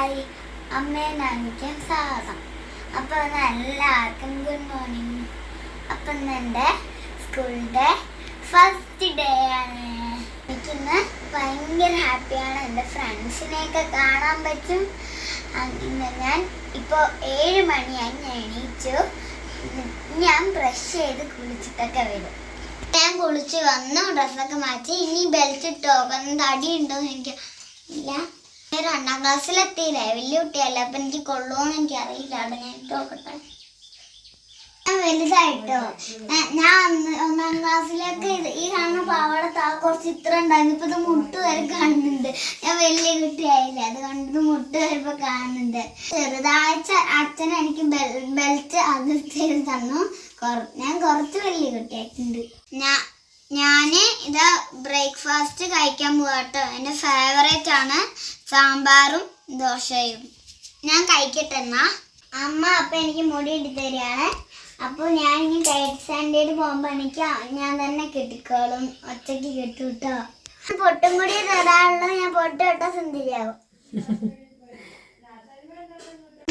Hi. അമ്മേ നാനിക്കാൻ സ്വാഗതം അപ്പോൾ എല്ലാവർക്കും ഗുഡ് മോർണിംഗ് അപ്പം ഇന്ന് എന്റെ സ്കൂളിന്റെ ഫസ്റ്റ് ഡേ ആണ്. എനിക്കിന്ന് ഭയങ്കര ഹാപ്പിയാണ് എന്റെ ഫ്രണ്ട്സിനെയൊക്കെ കാണാൻ പറ്റും. ഇന്ന് ഞാൻ ഇപ്പോൾ ഏഴ് മണിയായി ഞാൻ എണീച്ചു. ഞാൻ ബ്രഷ് ചെയ്ത് കുളിച്ചിട്ടൊക്കെ വരും. ഞാൻ കുളിച്ച് വന്നു ഡ്രസ്സൊക്കെ മാറ്റി. ഇനി ബെൽറ്റ് ഇട്ടോ തടി ഉണ്ടോ എന്ന് എനിക്ക് ഇല്ല രണ്ടാം ക്ലാസ്സിലെത്തിയില്ലേ? വലിയ കുട്ടിയല്ലേ. അപ്പൊ എനിക്ക് കൊള്ളുമോന്ന് എനിക്ക് അറിയില്ല അവിടെ ഞാൻ നോക്കട്ടെ. ഞാൻ വലുതായിട്ടോ? ഞാൻ- അന്ന് ഒന്നാം ക്ലാസ്സിലൊക്കെ ഈ കാണുന്ന പാവാട താ കുറച്ച് ഇത്ര ഉണ്ടായിരുന്നു. ഇപ്പൊ ഇത് മുട്ട് വരെ കാണുന്നുണ്ട്. ഞാൻ വലിയ കുട്ടിയായില്ലേ. അത് കണ്ടത് മുട്ട് വരെ കാണുന്നുണ്ട്. ചെറുതാഴ്ച അച്ഛൻ എനിക്ക് ബെൽറ്റ് അത് ചെയ്ത് തന്നു. ഞാൻ കുറച്ച് വലിയ കുട്ടിയായിട്ടുണ്ട്. ഞാൻ ഞാൻ ഇതാ ബ്രേക്ക്ഫാസ്റ്റ് കഴിക്കാൻ പോവാട്ടോ. എന്റെ ഫേവറേറ്റ് ആണ് സാമ്പാറും ദോശയും. ഞാൻ കഴിക്കട്ടെ എന്നാ? അമ്മ അപ്പൊ എനിക്ക് മുടി ഇട്ട് തരികയാണ്. അപ്പോൾ ഞാൻ ഇനി ഡയറ്റ് സ്റ്റാൻഡേർഡ് പോകുമ്പോൾ എനിക്ക് ഞാൻ തന്നെ കെട്ടിക്കോളും. ഒറ്റയ്ക്ക് കിട്ടും കേട്ടോ പൊട്ടും കൂടി തരാനുള്ളത് ഞാൻ പൊട്ട് കേട്ടോ സുന്ദരിയാവും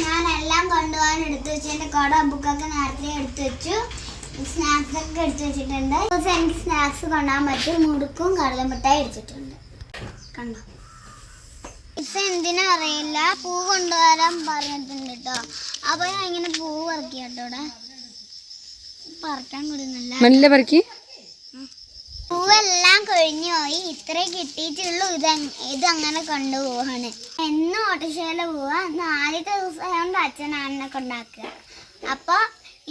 ഞാൻ എല്ലാം കൊണ്ടുപോകാൻ എടുത്തു വെച്ചു എന്റെ കുട ബുക്കൊക്കെ നേരത്തെ എടുത്തു വെച്ചു. സ്നാക്സ് ഒക്കെ എടുത്തു വെച്ചിട്ടുണ്ട്. എനിക്ക് സ്നാക്സ് കൊണ്ടുപോകാൻ പറ്റും. മുടുക്കും കടലമുട്ടായി എടുത്തിട്ടുണ്ട്. കണ്ടോ? ഇപ്പൊ എന്തിനാ അറിയില്ല. പൂ കൊണ്ടുവരാൻ പറഞ്ഞിട്ടുണ്ട് കേട്ടോ അപ്പൊ ഞാൻ ഇങ്ങനെ പൂ പറക്കി കേട്ടോ ഇവിടെ. പറിക്കാൻ കൊടുക്കുന്നില്ല മെല്ലെ പറക്കി. പൂവെല്ലാം കൊഴിഞ്ഞു പോയി. ഇത്രേ കിട്ടിയിട്ടുള്ളൂ. ഇത് ഇത് അങ്ങനെ കൊണ്ടുപോവാണ്. എന്ന് ഓട്ടോഷയിൽ പോവാ. നാല് ദിവസം കൊണ്ട് കൊണ്ടാക്കുക. അപ്പൊ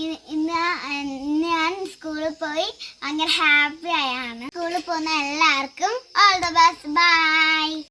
ഇന്ന് ഇന്ന് ഞാൻ സ്കൂളിൽ പോയി ഭയങ്കര ഹാപ്പി ആയാണ്. സ്കൂളിൽ പോകുന്ന എല്ലാവർക്കും ഓൾ ദ ബെസ്റ്റ്. ബൈ.